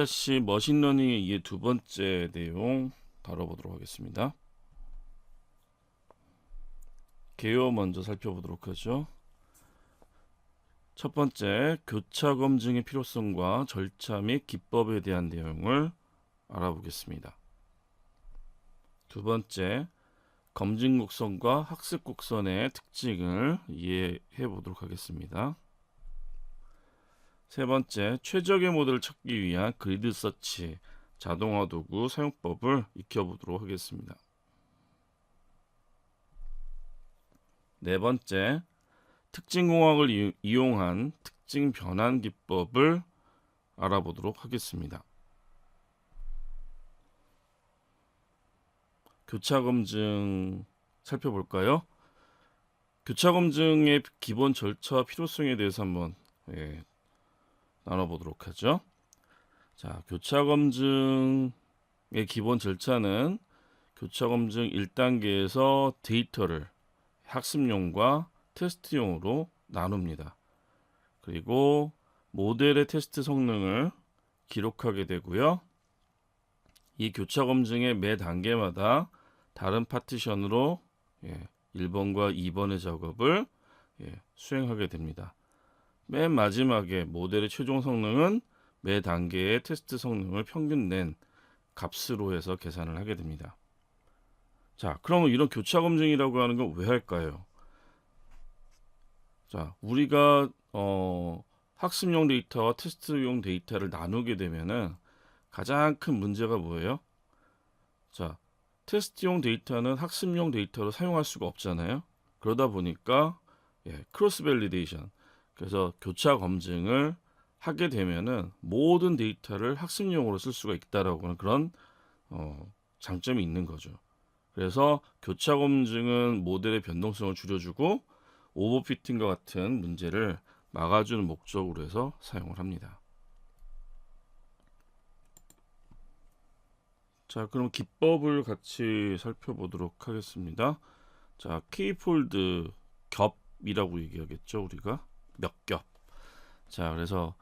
2차 시 머신러닝의 이해 두 번째 내용 다뤄보도록 하겠습니다. 개요 먼저 살펴보도록 하죠. 첫 번째, 교차 검증의 필요성과 절차 및 기법에 대한 내용을 알아보겠습니다. 두 번째, 검증 곡선과 학습 곡선의 특징을 이해해 보도록 하겠습니다. 세 번째, 최적의 모델을 찾기 위한 그리드 서치, 자동화 도구 사용법을 익혀보도록 하겠습니다. 네 번째, 특징 공학을 이- 이용한 특징 변환 기법을 알아보도록 하겠습니다. 교차 검증 살펴볼까요? 교차 검증의 기본 절차와 필요성에 대해서 한번 예, 나눠보도록 하죠. 자, 교차 검증의 기본 절차는 교차 검증 1단계에서 데이터를 학습용과 테스트용으로 나눕니다. 그리고 모델의 테스트 성능을 기록하게 되고요. 이 교차 검증의 매 단계마다 다른 파티션으로 예, 1번과 2번의 작업을 예, 수행하게 됩니다. 맨 마지막에 모델의 최종 성능은 매 단계의 테스트 성능을 평균 낸 값으로 해서 계산을 하게 됩니다. 자, 그러면 이런 교차 검증이라고 하는 건 왜 할까요? 자, 우리가 어, 학습용 데이터와 테스트용 데이터를 나누게 되면은 가장 큰 문제가 뭐예요? 자, 테스트용 데이터는 학습용 데이터로 사용할 수가 없잖아요. 그러다 보니까 예, 크로스 밸리데이션 그래서 교차 검증을 하게 되면은 모든 데이터를 학습용으로 쓸 수가 있다라고 하는 그런 어, 장점이 있는 거죠. 그래서 교차 검증은 모델의 변동성을 줄여주고 오버피팅과 같은 문제를 막아주는 목적으로 해서 사용을 합니다. 자, 그럼 기법을 같이 살펴보도록 하겠습니다. 자, K폴드 겹이라고 얘기하겠죠, 우리가 몇 겹. 자, 그래서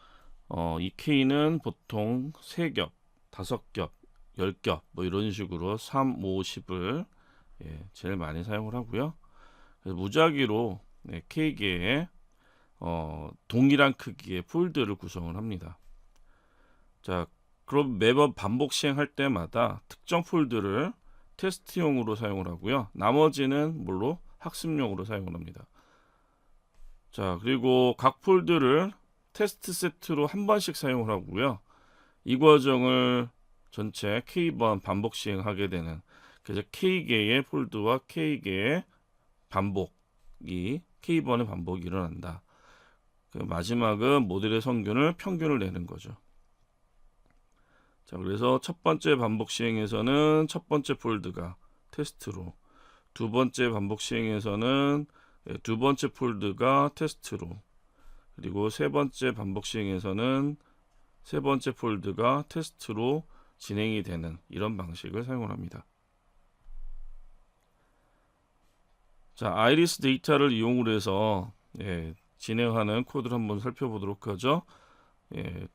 어, 이 K는 보통 3겹, 5겹, 10겹 뭐 이런 식으로 3, 5, 10을 예, 제일 많이 사용을 하고요. 무작위로 네, K개의 어, 동일한 크기의 폴드를 구성을 합니다. 자, 그럼 매번 반복 시행할 때마다 특정 폴드를 테스트용으로 사용을 하고요. 나머지는 뭘로 학습용으로 사용을 합니다. 자, 그리고 각 폴드를 테스트 세트로 한 번씩 사용을 하고요. 이 과정을 전체 K번 반복 시행하게 되는 그래서 K개의 폴드와 K개의 반복이 K번의 반복이 일어난다. 그 마지막은 모델의 성균을 평균을 내는 거죠. 자, 그래서 첫 번째 반복 시행에서는 첫 번째 폴드가 테스트로, 두 번째 반복 시행에서는 예, 두 번째 폴드가 테스트로, 그리고 세 번째 반복 시행에서는 세 번째 폴드가 테스트로 진행이 되는 이런 방식을 사용을 합니다. 자, 아이리스 데이터를 이용을 해서 예, 진행하는 코드를 한번 살펴보도록 하죠. 예,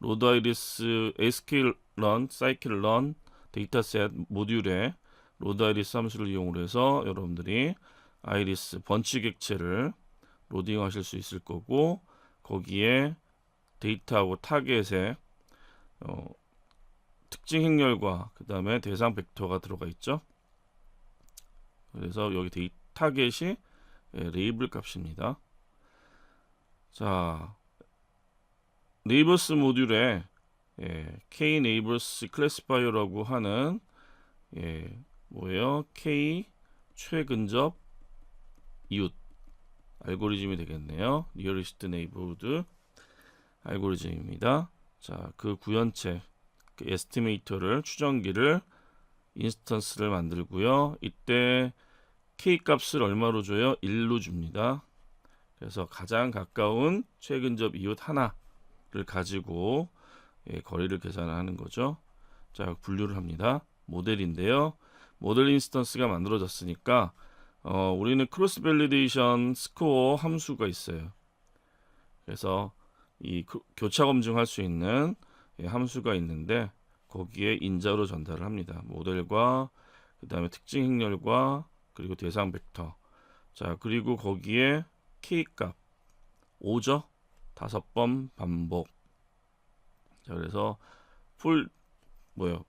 로드 아이리스 SQL 런, 사이클 런 데이터셋 모듈에 로드 아이리스 함수를 이용을 해서 여러분들이 아이리스 번치 객체를 로딩하실 수 있을 거고 거기에 데이터하고 타겟에 어, 특징 행렬과 그 다음에 대상 벡터가 들어가 있죠. 그래서 여기 데이 타겟이 예, 레이블 값입니다. 자, 네이버스 모듈에 예, K 네이버스 클래시파이어라고 하는 예, 뭐예요? K 최근접 이웃 알고리즘이 되겠네요. 리얼리스트 네이버후드 알고리즘입니다. 자, 그 구현체 그 에스티메이터를 추정기를 인스턴스를 만들고요. 이때 K 값을 얼마로 줘요? 1로 줍니다. 그래서 가장 가까운 최근접 이웃 하나를 가지고 예, 거리를 계산하는 거죠. 자, 분류를 합니다. 모델인데요. 모델 인스턴스가 만들어졌으니까 어, 우리는 크로스 밸리데이션 스코어 함수가 있어요. 그래서 이 그- 교차 검증할 수 있는 예, 함수가 있는데 거기에 인자로 전달을 합니다. 모델과 그 다음에 특징 행렬과 그리고 대상 벡터. 자 그리고 거기에 k 값 5죠. 다섯 번 반복. 자 그래서 폴 뭐요?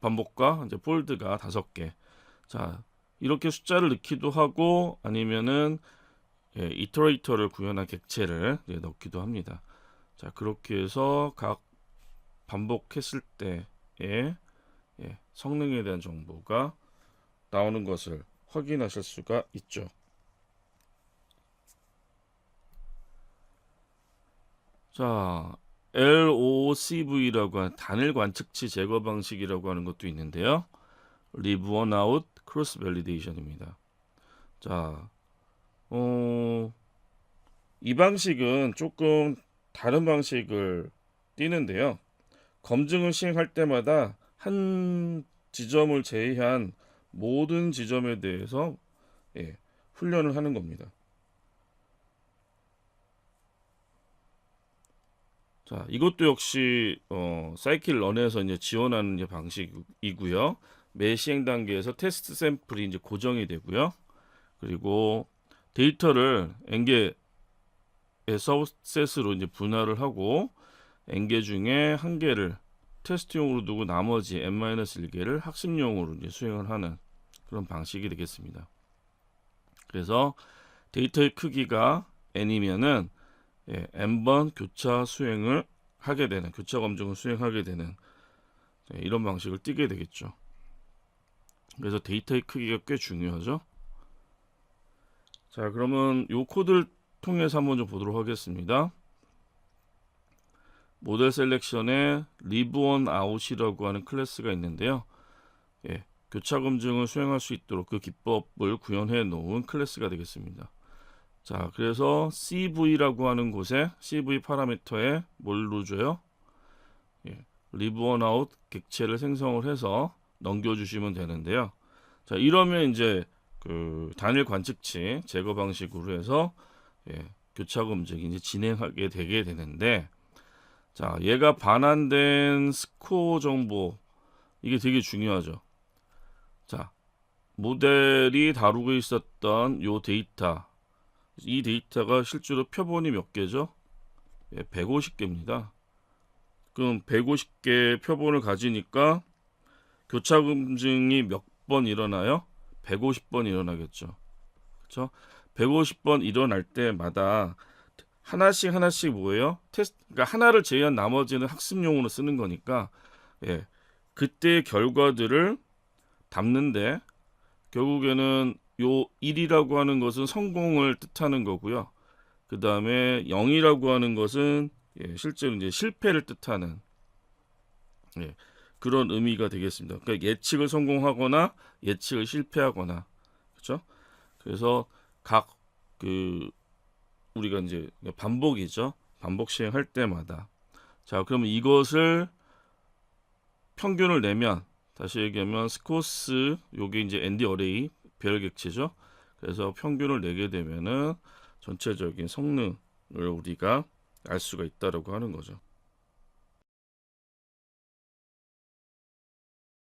반복과 이제 폴드가 다섯 개. 자 이렇게 숫자를 넣기도 하고 아니면은 예, 이터레이터를 구현한 객체를 예, 넣기도 합니다. 자 그렇게 해서 각 반복했을 때의 예, 성능에 대한 정보가 나오는 것을 확인하실 수가 있죠. 자, LOCV라고 하는 단일 관측치 제거 방식이라고 하는 것도 있는데요. Cross validation입니다. 자, 어, 이 방식은 조금 다른 방식을 띄는데요. 검증을 시행할 때마다 한 지점을 제외한 모든 지점에 대해서 예, 훈련을 하는 겁니다. 자, 이것도 역시 어, 사이클 런에서 이제 지원하는 방식이고요. 매 시행 단계에서 테스트 샘플이 이제 고정이 되고요. 그리고 데이터를 엔게의 서셋으로 이제 분할을 하고 엔게 중에 한 개를 테스트용으로 두고 나머지 n-1개를 학습용으로 이제 수행을 하는 그런 방식이 되겠습니다. 그래서 데이터의 크기가 n이면은 예, n번 교차 수행을 하게 되는 교차 검증을 수행하게 되는 예, 이런 방식을 띠게 되겠죠. 그래서 데이터의 크기가 꽤 중요하죠. 자, 그러면 요 코드를 통해서 한번 좀 보도록 하겠습니다. 모델 셀렉션에 리브 온 아웃이라고 하는 클래스가 있는데요. 예, 교차 검증을 수행할 수 있도록 그 기법을 구현해 놓은 클래스가 되겠습니다. 자, 그래서 CV라고 하는 곳에 CV 파라미터에 뭘 넣어줘요? 예, 리브 온 아웃 객체를 생성을 해서 넘겨주시면 되는데요. 자, 이러면 이제 그 단일 관측치 제거 방식으로 해서 예, 교차 검증이 이제 진행하게 되게 되는데 자, 얘가 반환된 스코어 정보 이게 되게 중요하죠. 자, 모델이 다루고 있었던 요 데이터 이 데이터가 실제로 표본이 몇 개죠? 예, 150개입니다. 그럼 150개 표본을 가지니까 교차 검증이 몇 번 일어나요? 150번 일어나겠죠. 그렇죠? 150번 일어날 때마다 하나씩 하나씩 뭐예요? 테스트 그러니까 하나를 제외한 나머지는 학습용으로 쓰는 거니까 예. 그때의 결과들을 담는데 결국에는 요 1이라고 하는 것은 성공을 뜻하는 거고요. 그 다음에 0이라고 하는 것은 예, 실제로 이제 실패를 뜻하는 예, 그런 의미가 되겠습니다. 그러니까 예측을 성공하거나 예측을 실패하거나 그렇죠? 그래서 각 그 우리가 이제 반복이죠. 반복 시행할 때마다 자 그러면 이것을 평균을 내면 다시 얘기하면 스코스 요게 이제 ND 어레이 별 객체죠. 그래서 평균을 내게 되면은 전체적인 성능을 우리가 알 수가 있다라고 하는 거죠.